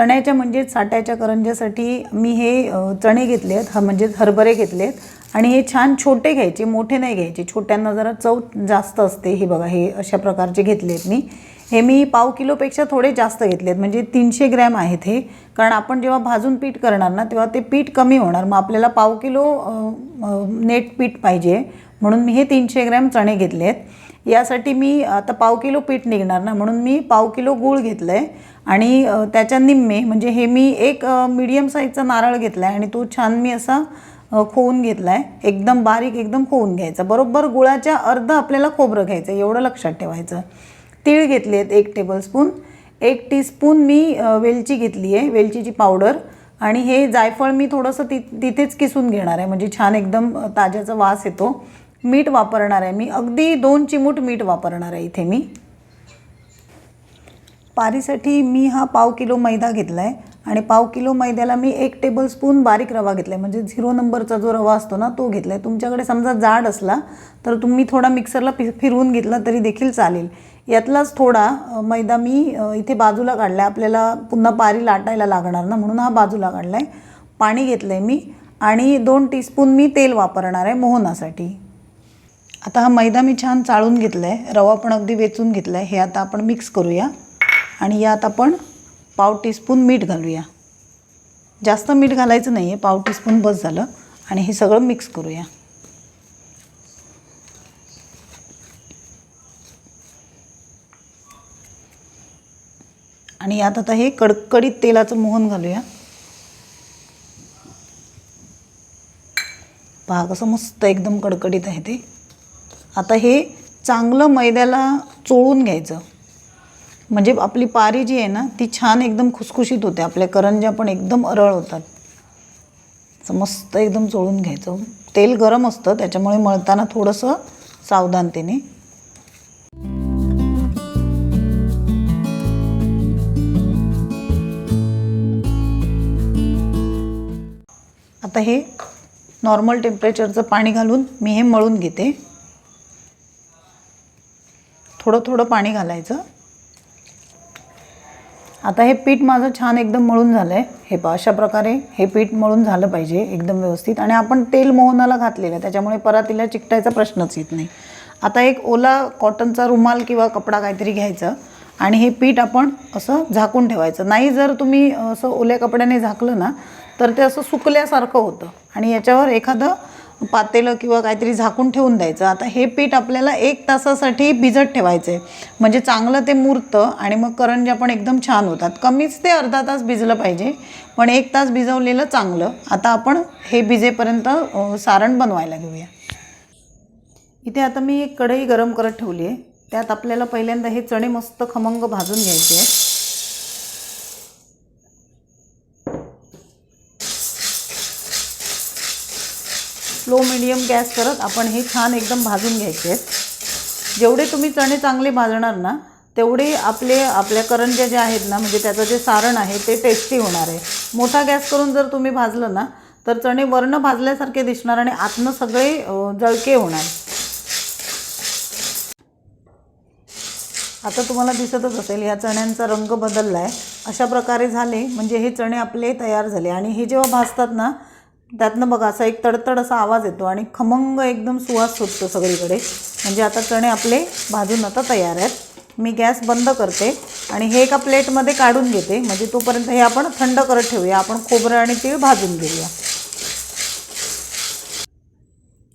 चण्याच्या म्हणजे साट्याच्या करंज्यासाठी मी हे चणे घेतले आहेत ह म्हणजेच हरभरे घेतले आहेत आणि हे छान छोटे घ्यायचे मोठे नाही घ्यायचे छोट्यांना जरा चव जास्त असते हे बघा हे अशा प्रकारचे घेतले आहेत मी. हे मी पाव किलोपेक्षा थोडे जास्त घेतले आहेत म्हणजे तीनशे ग्रॅम आहेत हे. कारण आपण जेव्हा भाजून पीठ करणार ना तेव्हा ते पीठ कमी होणार. मग आपल्याला पाव किलो नेट पीठ पाहिजे. म्हणून मी हे तीनशे ग्रॅम चणे घेतले आहेत यासाठी मी आता पाव किलो पीठ निघणार ना म्हणून मी पाव किलो गूळ घेतलं आहे आणि त्याच्या निम्मे म्हणजे हे मी एक मीडियम साईजचा नारळ घेतला आहे आणि तो छान मी असा खोवून घेतला आहे एकदम बारीक एकदम खोवून घ्यायचा. बरोबर गुळाच्या अर्ध आपल्याला खोबरं घ्यायचं एवढं लक्षात ठेवायचं. तीळ घेतले आहेत एक टेबलस्पून एक टीस्पून मी वेलची घेतली आहे वेलचीची पावडर आणि हे जायफळ मी थोडंसं ति तिथेच किसून घेणार आहे. म्हणजे छान एकदम ताज्याचा वास येतो. मीठ वापरणार आहे. मी अगदी दोन चिमूट मीठ वापरणार आहे इथे मी. पारीसाठी मी हा पाव किलो मैदा घेतला आहे आणि पाव किलो मैद्याला मी एक टेबलस्पून बारीक रवा घेतला आहे म्हणजे झिरो नंबरचा जो रवा असतो ना तो घेतला आहे तुमच्याकडे समजा जाड असला तर तुम्ही थोडा मिक्सरला पि फिरवून घेतला तरी देखील चालेल. यातलाच थोडा मैदा मी इथे बाजूला काढला आहे आपल्याला पुन्हा पारी लाटायला लागणार ना म्हणून हा बाजूला काढला आहे पाणी घेतलं आहे मी. आणि दोन टीस्पून मी तेल वापरणार आहे मोहनासाठी. आता हा मैदा मी छान चाळून घेतला आहे रवा पण अगदी वेचून घेतला आहे हे आता आपण मिक्स करूया. आणि यात आपण पाव टीस्पून मीठ घालूया. जास्त मीठ घालायचं नाही आहे पाव टीस्पून बस झालं. आणि हे सगळं मिक्स करूया. आणि यात आता हे कडकडीत तेलाचं मोहन घालूया. पहा कसं मस्त एकदम कडकडीत आहे ते. आता हे चांगलं मैद्याला चोळून घ्यायचं. म्हणजे आपली पारी जी आहे ना ती छान एकदम खुसखुशीत होते. आपल्या करंज्या पण एकदम अरळ होतात. असं मस्त एकदम चोळून घ्यायचं. तेल गरम असतं त्याच्यामुळे मळताना थोडंसं सावधानतेने. आता हे नॉर्मल टेम्परेचरचं पाणी घालून मी हे मळून घेते. थोडं थोडं पाणी घालायचं. आता हे पीठ माझं छान एकदम मळून झालं आहे हे पा अशा प्रकारे हे पीठ मळून झालं पाहिजे एकदम व्यवस्थित. आणि आपण तेल मोहनाला घातलेलं आहे त्याच्यामुळे परातीला चिकटायचा प्रश्नच येत नाही. आता एक ओला कॉटनचा रुमाल किंवा कपडा काहीतरी घ्यायचं आणि हे पीठ आपण असं झाकून ठेवायचं. नाही जर तुम्ही असं ओल्या कपड्याने झाकलं ना तर ते असं सुकल्यासारखं होतं. आणि याच्यावर एखादं पातेलं किंवा काहीतरी झाकून ठेवून द्यायचं. आता हे पीठ आपल्याला एक तासासाठी भिजत ठेवायचं आहे म्हणजे चांगलं ते मुरतं आणि मग करंज्या पण एकदम छान होतात. कमीच ते अर्धा तास भिजलं पाहिजे पण एक तास भिजवलेलं चांगलं. आता आपण हे भिजेपर्यंत सारण बनवायला घेऊया. इथे आता मी एक कढई गरम करत ठेवली आहे त्यात आपल्याला पहिल्यांदा हे चणे मस्त खमंग भाजून घ्यायचे आहेत स्लो मिडियम गॅस करत आपण हे छान एकदम भाजून घ्यायचे. आहेत जेवढे तुम्ही चणे चांगले भाजणार ना तेवढे आपले आपल्या करंज्या ज्या आहेत ना म्हणजे त्याचं जे सारण आहे ते टेस्टी होणार आहे. मोठा गॅस करून जर तुम्ही भाजलं ना तर चणे वर्ण भाजल्यासारखे दिसणार आणि आतनं सगळे जळके होणार. आता तुम्हाला दिसतच असेल या चण्यांचा रंग बदलला आहे अशा प्रकारे झाले म्हणजे हे चणे आपले तयार झाले. आणि हे जेव्हा भाजतात ना त्यातनं बघा असा एक तडतड असा आवाज येतो आणि खमंग एकदम सुवास सुटतो सगळीकडे. म्हणजे आता चणे आपले भाजून आता तयार आहेत. मी गॅस बंद करते आणि हे एका प्लेटमध्ये काढून घेते. म्हणजे तोपर्यंत हे आपण थंड करत ठेवूया. आपण खोबरं आणि तीळ भाजून घेऊया.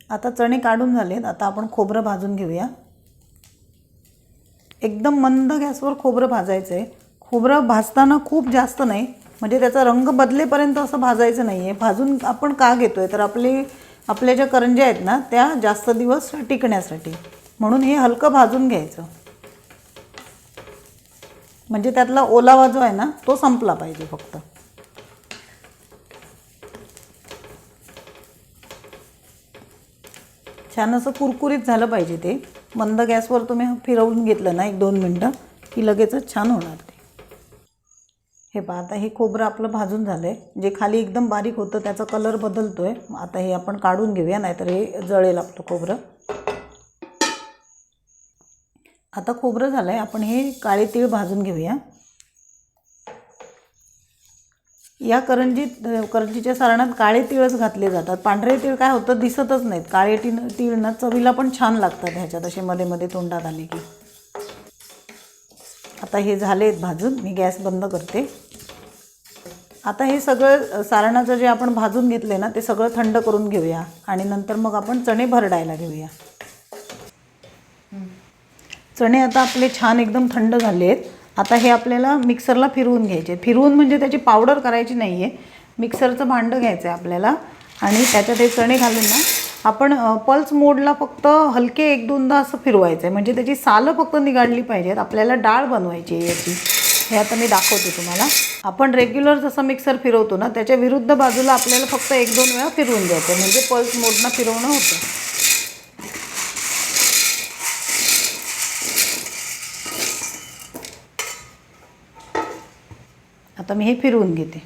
आता चणे काढून झालेत. आता आपण खोबरं भाजून घेऊया. एकदम मंद गॅसवर खोबरं भाजायचं आहे खोबरं भाजताना खूप जास्त नाही. म्हणजे त्याचा रंग बदलेपर्यंत असं भाजायचं नाही आहे भाजून आपण का घेतो आहे तर आपले आपल्या ज्या करंज्या आहेत ना त्या जास्त दिवस टिकण्यासाठी. म्हणून हे हलकं भाजून घ्यायचं. म्हणजे त्यातला ओलावा जो आहे ना तो संपला पाहिजे फक्त. छान असं कुरकुरीत झालं पाहिजे ते. मंद गॅसवर तुम्ही फिरवून घेतलं ना एक दोन मिनटं की लगेचच छान होणार ते. हे पहा आता हे खोबरं आपलं भाजून झालं आहे जे खाली एकदम बारीक होतं त्याचा कलर बदलतो आहे आता हे आपण काढून घेऊया नाहीतर हे जळेल आपलं खोबरं. आता खोबरं झालं आहे आपण हे काळे तीळ भाजून घेऊया. या करंजीत करंजीच्या सारणात काळे तिळच घातले जातात. पांढरे तीळ काय होतं दिसतच नाहीत. काळे ती तीळ ना चवीला पण छान लागतात ह्याच्यात असे मध्ये मध्ये तोंडात आले की. आता हे झाले आहेत भाजून मी गॅस बंद करते. आता हे सगळं सारणाचं जे आपण भाजून घेतले ना ते सगळं थंड करून घेऊया. आणि नंतर मग आपण चणे भरडायला घेऊया. चणे आता आपले छान एकदम थंड झाले आहेत आता हे आपल्याला मिक्सरला फिरवून घ्यायचे. फिरवून म्हणजे त्याची पावडर करायची नाही आहे मिक्सरचं भांडं घ्यायचं आहे आपल्याला. आणि त्याच्यात हे चणे घालून ना आपण पल्स मोडला फक्त हलके एक दोनदा असं फिरवायचं आहे म्हणजे त्याची सालं फक्त निघाडली पाहिजेत. आपल्याला डाळ बनवायची आहे याची. हे आता मी दाखवते तुम्हाला. आपण रेग्युलर जसं मिक्सर फिरवतो ना त्याच्या विरुद्ध बाजूला आपल्याला फक्त एक दोन वेळा फिरवून द्यायचं आहे. म्हणजे पल्स मोडनं फिरवणं होतं. आता मी हे फिरवून घेते.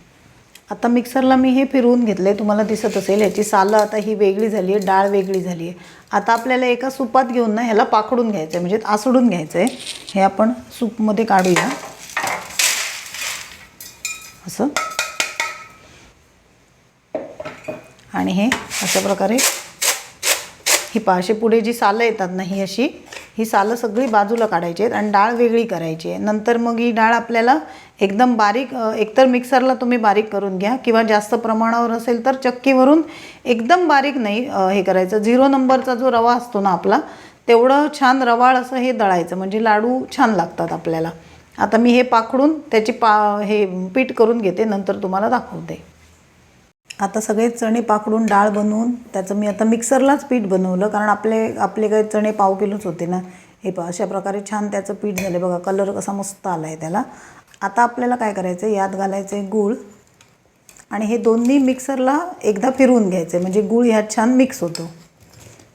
आता मिक्सरला मी हे फिरवून घेतलं आहे तुम्हाला दिसत असेल. ह्याची सालं आता ही वेगळी झाली आहे डाळ वेगळी झाली आहे. आता आपल्याला एका सुपात घेऊन ना ह्याला पाकडून घ्यायचं आहे म्हणजे आसडून घ्यायचं आहे हे आपण सूपमध्ये काढूया. असं. आणि हे अशा प्रकारे ही पाशे पुढे जी सालं येतात ना ही अशी ही सालं सगळी बाजूला काढायची आहेत आणि डाळ वेगळी करायची आहे. नंतर मग ही डाळ आपल्याला एकदम बारीक एकतर मिक्सरला तुम्ही बारीक करून घ्या किंवा जास्त प्रमाणावर असेल तर चक्कीवरून एकदम बारीक नाही हे करायचं. झिरो नंबरचा जो रवा असतो ना आपला तेवढं छान रवाळ असं हे दळायचं. म्हणजे लाडू छान लागतात आपल्याला. आता मी हे पाखडून त्याची पा हे पीठ करून घेते नंतर तुम्हाला दाखवते. आता सगळे चणे पाकडून डाळ बनवून त्याचं मी आता मिक्सरलाच पीठ बनवलं कारण आपले आपले काही चणे पाव किलोच होते ना. हे पा अशा प्रकारे छान त्याचं पीठ झालं बघा कलर कसा मस्त आला आहे त्याला. आता आपल्याला काय करायचं आहे यात घालायचं आहे गूळ. आणि हे दोन्ही मिक्सरला एकदा फिरवून आहे म्हणजे गूळ ह्यात छान मिक्स होतो.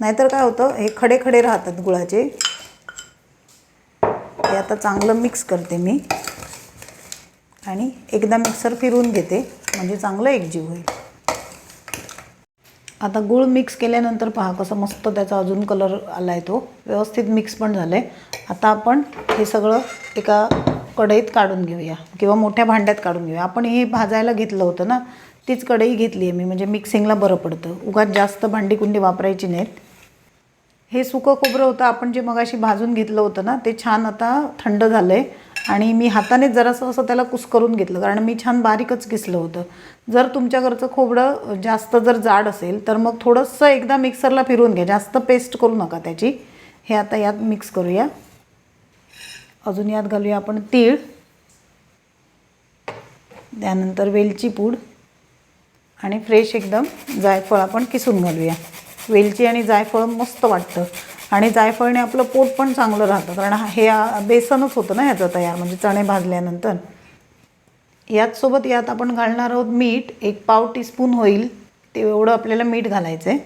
नाहीतर काय होतं हे खडे खडे राहतात गुळाचे. आता चांगलं मिक्स करते मी. आणि एकदा मिक्सर फिरून घेते म्हणजे चांगलं एकजीव होईल. आता गूळ मिक्स केल्यानंतर पहा कसं मस्त त्याचा अजून कलर आला आहे तो. व्यवस्थित मिक्स पण झालं आहे आता आपण हे सगळं एका कढईत काढून घेऊया किंवा मोठ्या भांड्यात काढून घेऊया. आपण हे भाजायला घेतलं होतं ना तीच कढई घेतली आहे मी. म्हणजे मिक्सिंगला बरं पडतं. उगाच जास्त भांडी कुंडी वापरायची नाहीत. हे सुकं खोबरं होतं आपण जे मगाशी भाजून घेतलं होतं ना ते छान आता थंड झालं आहे आणि मी हातानेच जरासं असं त्याला कुस्करून घेतलं कारण मी छान बारीकच किसलं होतं. जर तुमच्या घरचं खोबरं जास्त जर जाड असेल तर मग थोडंसं एकदा मिक्सरला फिरवून घ्या. जास्त पेस्ट करू नका त्याची. हे आता यात मिक्स करूया. अजून यात घालूया आपण तीळ. त्यानंतर वेलची पूड. आणि फ्रेश एकदम जायफळ आपण किसून घालूया. वेलची आणि जायफळ मस्त वाटतं. आणि जायफळने आपलं पोट पण चांगलं राहतं. कारण हा- हे बेसनच होतं ना ह्याचं तयार. म्हणजे चणे भाजल्यानंतर. याचसोबत यात आपण घालणार आहोत मीठ. एक पाव टीस्पून होईल. ते एवढं आपल्याला मीठ घालायचं आहे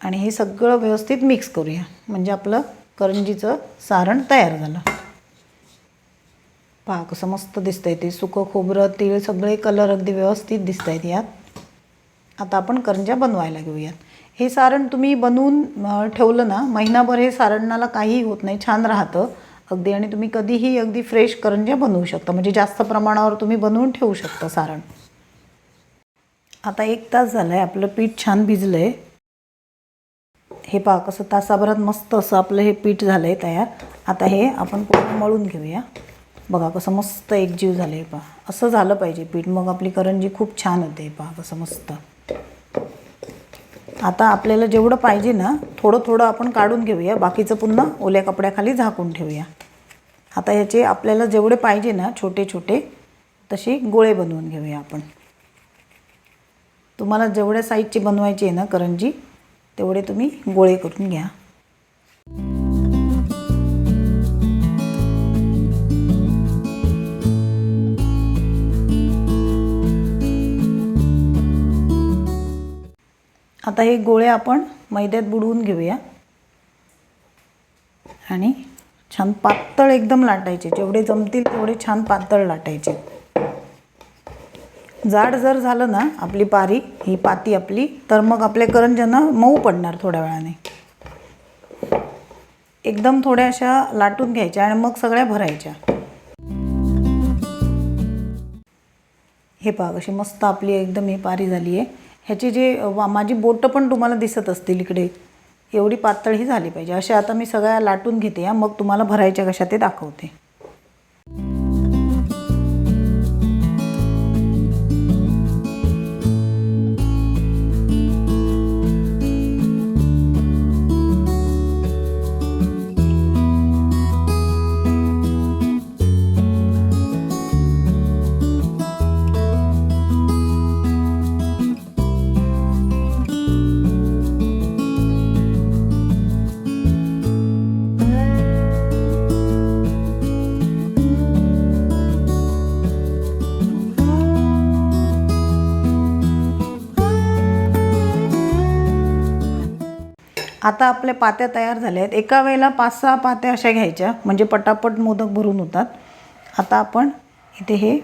आणि हे सगळं व्यवस्थित मिक्स करूया. म्हणजे आपलं करंजीचं सारण तयार झालं. पहा कसं मस्त दिसतंय ते. सुकं खोबरं तीळ सगळे कलर अगदी व्यवस्थित दिसत आहेत यात. आता आपण करंज्या बनवायला घेऊयात. हे सारण तुम्ही बनवून ठेवलं ना महिनाभर हे सारणाला काहीही होत नाही छान राहतं. अगदी आणि तुम्ही कधीही अगदी फ्रेश करंज्या बनवू शकता. म्हणजे जास्त प्रमाणावर तुम्ही बनवून ठेवू शकता सारण. आता एक तास झाला आहे आपलं पीठ छान भिजलं आहे हे पहा कसं तासाभरात मस्त असं आपलं हे पीठ झालं आहे तयार. आता हे आपण पूर्ण मळून घेऊया? बघा कसं मस्त एकजीव झालं आहे पहा. असं झालं पाहिजे पीठ. मग आपली करंजी खूप छान होते पहा कसं मस्त. आता आपल्याला जेवढं पाहिजे ना थोडं थोडं आपण काढून घेऊया. बाकीचं पुन्हा ओल्या कपड्याखाली झाकून ठेवूया. आता ह्याचे आपल्याला जेवढे पाहिजे ना छोटे छोटे तसे गोळे बनवून घेऊया आपण. तुम्हाला जेवढ्या साईजची बनवायची आहे ना करंजी तेवढे तुम्ही गोळे करून घ्या. आता हे गोळे आपण मैद्यात बुडवून घेऊया. आणि छान पातळ एकदम लाटायचे. जेवढे जमतील तेवढे छान पातळ लाटायचे. जाड जर झालं ना आपली पारी ही पाती आपली तर मग आपल्या करंज्यांना मऊ पडणार थोड्या वेळाने. एकदम थोड्या अशा लाटून घ्यायच्या आणि मग सगळ्या भरायच्या. हे पाग अशी मस्त आपली एकदम ही पारी झाली आहे ह्याची जी वा माझी बोटं पण तुम्हाला दिसत असतील इकडे. एवढी पातळ ही झाली पाहिजे. अशा आता मी सगळ्या लाटून घेते या मग तुम्हाला भरायच्या कशा ते दाखवते. आता आपल्या पात्या तयार झाल्या आहेत. एका वेळेला पाच सहा पात्या अशा घ्यायच्या म्हणजे पटापट मोदक भरून होतात. आता आपण इथे हे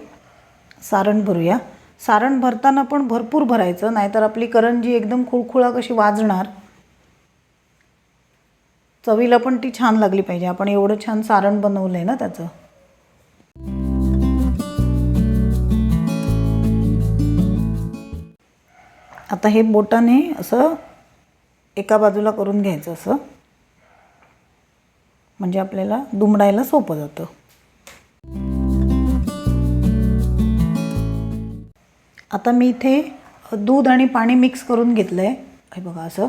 सारण भरूया. सारण भरताना पण भरपूर भरायचं नाहीतर आपली करंजी एकदम खुळखुळा कशी वाजणार. चवीला पण ती छान लागली पाहिजे. आपण एवढं छान सारण बनवलं आहे ना त्याचं. आता हे बोटाने असं एका बाजूला करून घ्यायचं असं. म्हणजे आपल्याला दुमडायला सोपं जातं. आता मी इथे दूध आणि पाणी मिक्स करून घेतलं आहे हे बघा असं.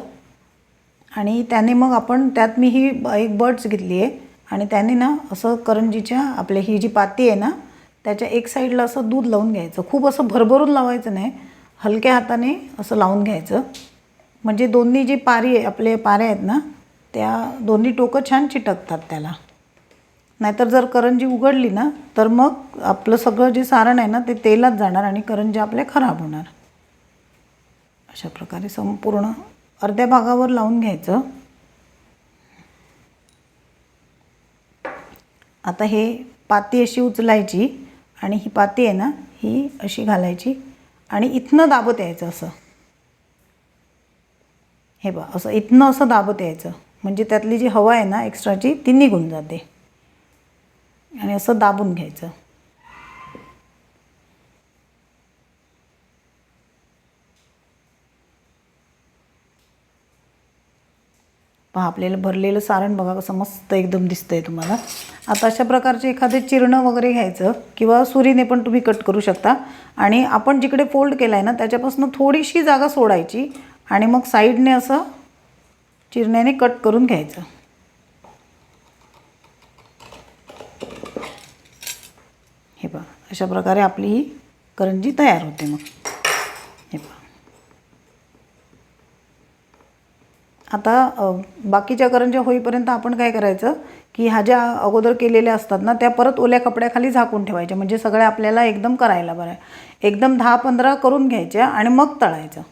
आणि त्याने मग आपण त्यात मी ही एक बर्ड्स घेतली आहे. आणि त्याने ना असं करंजीच्या आपल्या ही जी पाती आहे ना त्याच्या एक साईडला असं दूध लावून घ्यायचं. खूप असं भरभरून लावायचं नाही. हलक्या हाताने असं लावून घ्यायचं. म्हणजे दोन्ही जी पारी आहे आपले पाऱ्या आहेत ना त्या दोन्ही टोकं छान चिटकतात त्याला. नाहीतर जर करंजी उघडली ना तर मग आपलं सगळं जे सारण आहे ना ते तेलात जाणार आणि करंजी आपल्या खराब होणार. अशा प्रकारे संपूर्ण अर्ध्या भागावर लावून घ्यायचं. आता हे पाती अशी उचलायची आणि ही पाती आहे ना ही अशी घालायची आणि इथनं दाबत यायचं असं. हे बा असं इथनं असं दाबत यायचं. म्हणजे त्यातली जी हवा आहे ना एक्स्ट्राची ती निघून जाते. आणि असं दाबून घ्यायचं. पहा आपल्याला भरलेलं सारण बघा कसं मस्त एकदम दिसतंय तुम्हाला. आता अशा प्रकारचे एखादे चिरणं वगैरे घ्यायचं किंवा सुरीने पण तुम्ही कट करू शकता. आणि आपण जिकडे फोल्ड केला आहे ना त्याच्यापासून थोडीशी जागा सोडायची आणि मग साईडने असं चिरण्याने कट करून घ्यायचं. हे पहा अशा प्रकारे आपली ही करंजी तयार होते मग. हे पहा. आता बाकीच्या करंज्या होईपर्यंत आपण काय करायचं की ह्या ज्या अगोदर केलेल्या असतात ना त्या परत ओल्या कपड्याखाली झाकून ठेवायच्या. म्हणजे सगळ्या आपल्याला एकदम करायला बरं एकदम दहा पंधरा करून घ्यायच्या आणि मग तळायचं.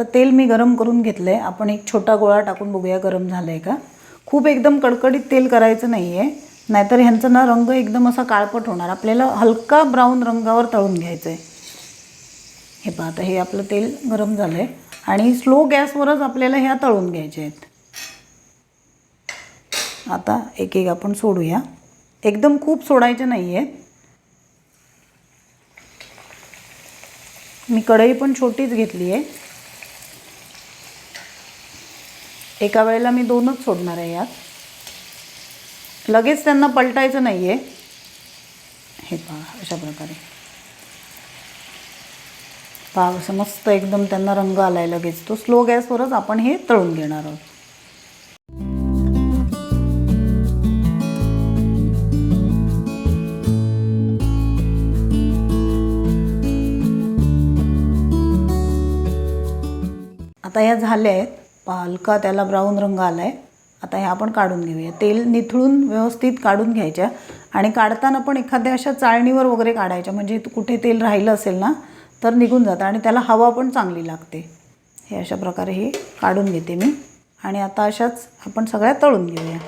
आता तेल मी गरम करून घेतलं आहे आपण एक छोटा गोळा टाकून बघूया गरम झालं आहे का. खूप एकदम कडकडीत तेल करायचं नाही आहे नाहीतर ह्यांचा ना रंग एकदम असा काळपट होणार. आपल्याला हलका ब्राऊन रंगावर तळून घ्यायचं आहे हे पहा आता हे आपलं तेल गरम झालं आहे आणि स्लो गॅसवरच आपल्याला ह्या तळून घ्यायच्या आहेत. आता एक एक आपण सोडूया. एकदम खूप सोडायचे नाही आहेत मी कढई पण छोटीच घेतली आहे एका वेळेला मी दोनच सोडणार आहे यात. लगेच त्यांना पलटायचं नाही आहे हे पहा अशा प्रकारे. पहा असं मस्त एकदम त्यांना रंग आलाय लगेच. तो स्लो गॅसवरच आपण हे तळून घेणार आहोत. आता या झाल्या आहेत. हलका त्याला ब्राऊन रंग आला आहे आता ह्या आपण काढून घेऊया. तेल निथळून व्यवस्थित काढून घ्यायच्या. आणि काढताना पण एखाद्या अशा चाळणीवर वगैरे काढायच्या. म्हणजे कुठे तेल राहिलं असेल ना तर निघून जातं. आणि त्याला हवा पण चांगली लागते. हे अशा प्रकारे हे काढून घेते मी. आणि आता अशाच आपण सगळ्या तळून घेऊया.